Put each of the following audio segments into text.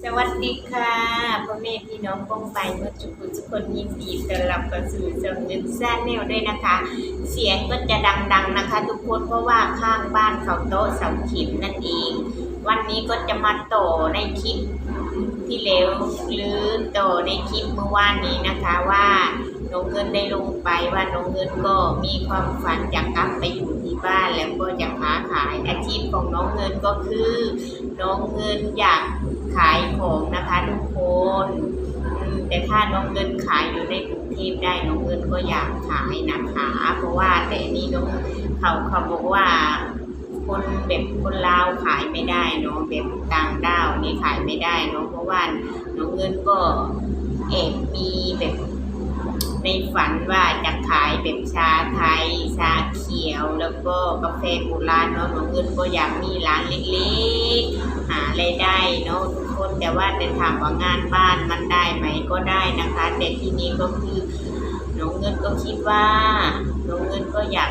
สวัสดีค่ะพ่อแม่พี่น้องป้องไปเมื่อทุกคนทุกคนยินดีต้อนรับเข้าสู่ช่องเงินซ่แนวด้วยนะคะ เสียงก็จะดังๆนะคะ ทุกคนเพราะว่าข้างบ้านเขาโต๊ะเสาเข็มนั่นเอง วันนี้ก็จะมาต่อในคลิปที่แล้วหรือต่อในคลิปเมื่อวานนี้นะคะว่าน้องเงินได้ลงไปว่าน้องเงินก็มีความฝันอยากกลับไปอยู่ที่บ้านแล้วก็จะค้าขายอาชีพของน้องเงินก็คือ น้องเงินอยาก ขายของนะคะทุกคนแต่ถ้าน้องเงินขายอยู่ในกรุงเทพได้น้องเงินก็อยากขายนะคะเพราะว่าแต่นี่น้องเขาเขาบอกว่าคนแบบคนลาวขายไม่ได้เนาะแบบต่างด้าวนี่ขายไม่ได้เนาะเพราะว่าน้องเงินก็แอบมีแบบในฝันว่าจะขายแบบชาไทยชาเขียวแล้วก็กาแฟโบราณเนาะน้องเงินก็อยากมีร้านเล็กๆ หารายได้เนาะทุกคนแต่ว่าแต่ถามว่างานบ้านมันได้ไหมก็ได้นะคะแต่ที่นี้ก็คือน้องเงินก็คิดว่าน้องเงินก็อยาก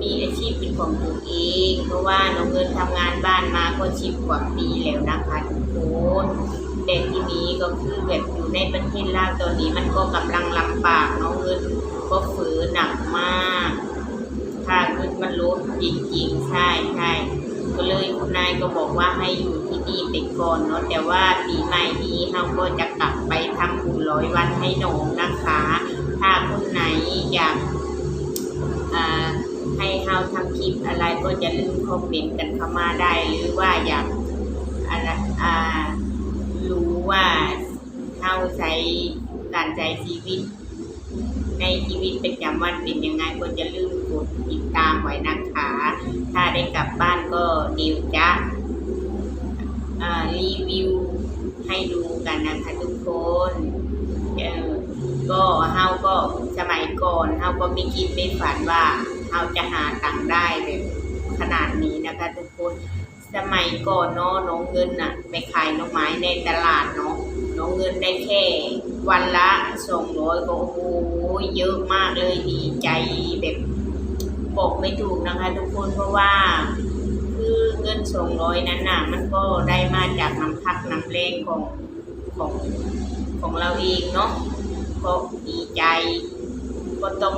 มีอาชีพเป็นของตัวเองเพราะว่าน้องเงินทำงานบ้านมาก็ชิบกว่าปีแล้วนะคะทุกคนแต่ทีนี้ก็คือแบบอยู่ในประเทศลาวตอนนี้มันก็กำลังลำบากน้องเงินก็ฝืนหนักมาก ค่าเงินมันลดจริงๆใช่ใช่ ก็เลยคุณนายก็บอกว่าให้อยู่ที่นี่ไปก่อนเนาะแต่ว่าปีใหม่นี้เราก็จะกลับไปทำบุญร้อยวันให้น้องนะคะ ถ้าคนไหนอยากอ่าให้เฮาทำคลิปอะไรก็จะลืมคอมเมนต์กันเข้ามาได้ หรือว่าอยากอะไรอ่ารู้ว่าเฮาใช้การใช้ชีวิต ในชีวิตประจำวันเป็นยังไงก็จะลืมกดติดตามไว้นะคะ ถ้าได้กลับบ้านก็เดี๋ยวจะรีวิวให้ดูกันนะคะทุกคนก็เฮาก็สมัยก่อนเฮาก็ไม่คิดไม่ฝันว่าเฮาจะหาตังค์ได้แบบขนาดนี้นะคะทุกคนสมัยก่อนเนาะน้องเงินน่ะไปขายน้องไม้ในตลาดเนาะน้องเงินได้แค่วันละสองร้อยก็โอ้ โหเยอะมากเลยดีใจแบบบอกไม่ถูกนะคะทุกคนเพราะว่าคือเงินสองร้อยนั้นน่ะ มันก็ได้มาจากน้ำพักน้ำแรงของของของเราเองเนาะก็ดีใจก็ต้อง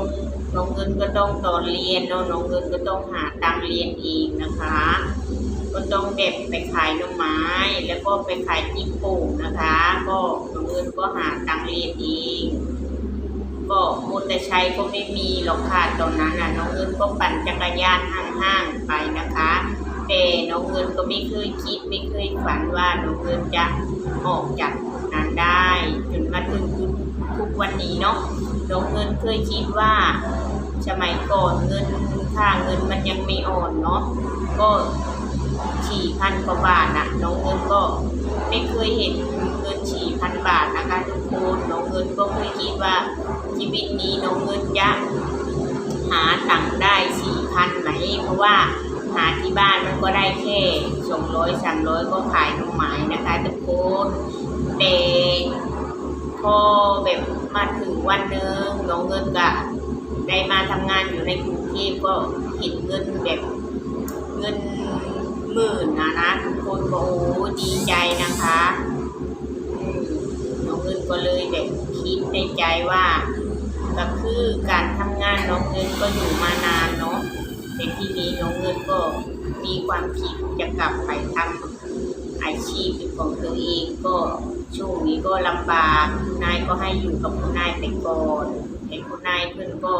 น้องเงินก็ต้องต่อเรียนเนาะน้องเงินก็ต้องหาตังเรียนเองนะคะ ก็ต้องแบบไปขายหน่อไม้ แล้วก็ไปขายจิ้มโป่งนะคะ ก็น้องเงินก็หาตังเรียนเอง ก็มอเตอร์ไซค์ก็ไม่มีหรอกค่ะตอนนั้นน่ะน้องเงินก็ปั่นจักรยานห้างๆไปนะคะ แต่น้องเงินก็ไม่เคยคิดไม่เคยฝันว่าน้องเงินจะออกจากนั้นได้จนมาถึงทุกวันนี้เนาะน้องเงินเคยคิดว่า สมัยก่อนเงินค่าเงินมันยังไม่อ่อนเนาะก็สี่พันกว่าบาทนะน้องเงินก็ไม่เคยเห็นเงินสี่พันบาทนะคะทุกคนน้องเงินก็เคยคิดว่า ชีวิตนี้น้องเงินจะหาตังค์ได้สี่พันไหมเพราะว่าหาที่บ้านมันก็ได้แค่สองร้อยสามร้อยก็ขายน่อไม้นะคะทุกคนแต่พอแบบมาถึงวันหนึ่งน้องเงินก็ได้มาทำงานอยู่ในกรุงเทพก็เห็นเงินแบบเงินหมื่นนะนะทุกคนก็โอ้ดีใจนะคะน้องเงินก็เลยแบบคิดในใจว่า ก็คือการทำงานน้องเงินก็อยู่มานานเนาะแต่ทีนี้น้องเงินก็มีความคิดจะกลับไปทำอาชีพของตัวเองก็ช่วงนี้ก็ลำบากคุณนายก็ให้อยู่กับคุณนายไปก่อนแต่คุณนายเพื่อนก็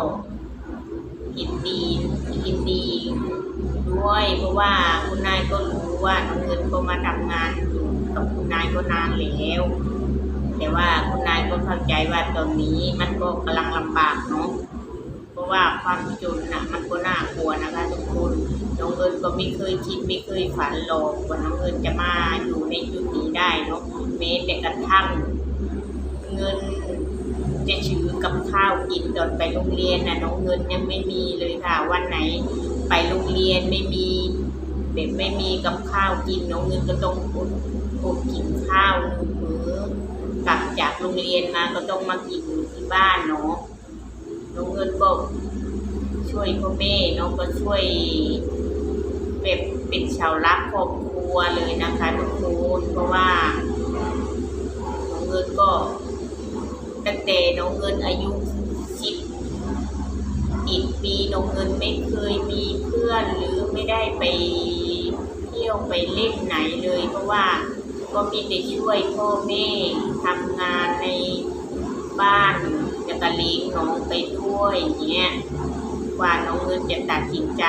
ยินดียินดีด้วย เพราะว่าคุณนายก็รู้ว่าน้องเงินก็มาทำงานอยู่กับคุณนายก็นานแล้ว แต่ว่าคุณนายก็เข้าใจว่าตอนนี้มันก็กำลังลำบากเนาะเพราะว่าความจนน่ะมันก็น่ากลัวนะคะทุกคนน้องเอิญก็ไม่เคยคิดไม่เคยฝันหรอกว่าน้องเอิญจะมาอยู่ในจุดนี้ได้เนาะแม้แต่กระทั่งเงินจะถือกับข้าวกินตอนไปโรงเรียนน่ะน้องเงินยังไม่มีเลยค่ะ วันไหนไปโรงเรียนไม่มีแบบไม่มีกับข้าวกินน้องเงินก็ต้องอดอดกินข้าวหนึ่งมื้อ จากโรงเรียนมาก็ต้องมากินที่บ้านเนาะน้องเงินก็ช่วยพ่อแม่น้องก็ช่วยแบบเป็นชาวรักครอบครัวเลยนะคะทุกคนเพราะว่าน้องเงินก็ตั้งแต่น้องเงินอายุสิบอิดปีน้องเงินไม่เคยมีเพื่อนหรือไม่ได้ไปเที่ยวไปเล่นไหนเลย เพราะว่าก็มีแต่ช่วยพ่อแม่ ทำงานในบ้านจะกระเลี้งน้องไปด้วยอย่างเงี้ยกว่าน้องเงินจะตัดสินใจ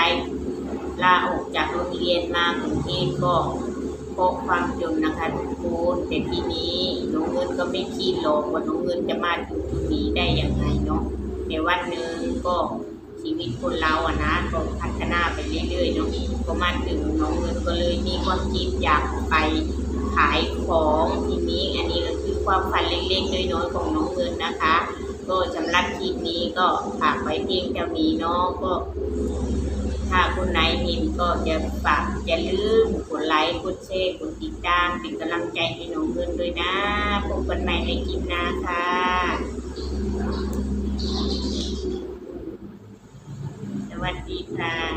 ลาออกจากโรงเรียนมากรุงเทพก็เพราะความจนนะคะทุกคนแต่ทีนี้น้องเงินก็ไม่คิดหรอกว่าน้องเงินจะมาถึงจุดนี้ได้ยังไงเนาะในวันหนึ่งก็ชีวิตคนเราอะนะก็พัฒนาไปเรื่อยๆเนาะก็มาถึงน้องเงินก็เลยมีความคิดอยากไปขายของทีนี้อันนี้ก็ ความฝันเล็กๆ น้อยๆ ของน้องเงินนะคะ ก็สำหรับคลิปนี้ก็ฝากไว้เพียงเท่านี้เนาะก็ ถ้าคนไหนเห็นก็จะฝากอย่าลืมกดไลค์กดแชร์กดติดตามเป็นกำลังใจให้น้องเงินด้วยนะพบกันใหม่ในคลิปหน้าค่ะสวัสดีค่ะ